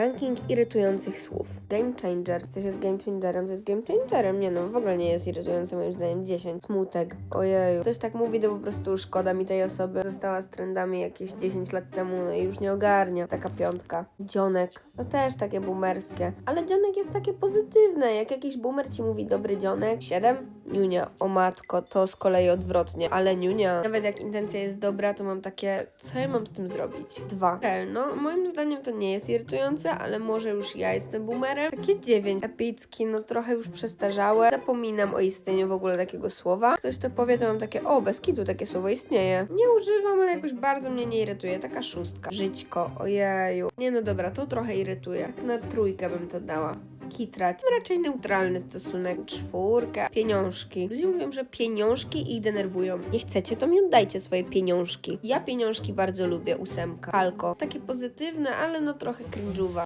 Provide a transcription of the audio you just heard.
Ranking irytujących słów. Game changer. Coś jest game changerem, to jest game changerem. Nie no, w ogóle nie jest irytujący moim zdaniem. 10. Smutek. Ojeju. Ktoś tak mówi, to po prostu szkoda mi tej osoby. Została z trendami jakieś 10 lat temu, no i już nie ogarnia. Taka piątka. Dzionek. To też takie boomerskie. Ale dzionek jest takie pozytywne. Jak jakiś boomer ci mówi dobry dzionek. 7. Niunia. O matko, to z kolei odwrotnie. Ale niunia. Nawet jak intencja jest dobra, to mam takie, co ja mam z tym zrobić? Dwa. No moim zdaniem to nie jest irytujące, ale może już ja jestem boomerem. Takie dziewięć. Epicki, no trochę już przestarzałe. Zapominam o istnieniu w ogóle takiego słowa. Ktoś to powie, to mam takie, o, bez kitu takie słowo istnieje. Nie używam, ale jakoś bardzo mnie nie irytuje. Taka szóstka. Żyćko, ojeju. Nie no dobra, to trochę irytuje. Tak na trójkę bym to dała kitrać. Raczej neutralny stosunek. Czwórka. Pieniążki. Ludzie mówią, że pieniążki ich denerwują. Nie chcecie, to mi oddajcie swoje pieniążki. Ja pieniążki bardzo lubię. Ósemka. Alko. Takie pozytywne, ale no trochę cringe'uwa.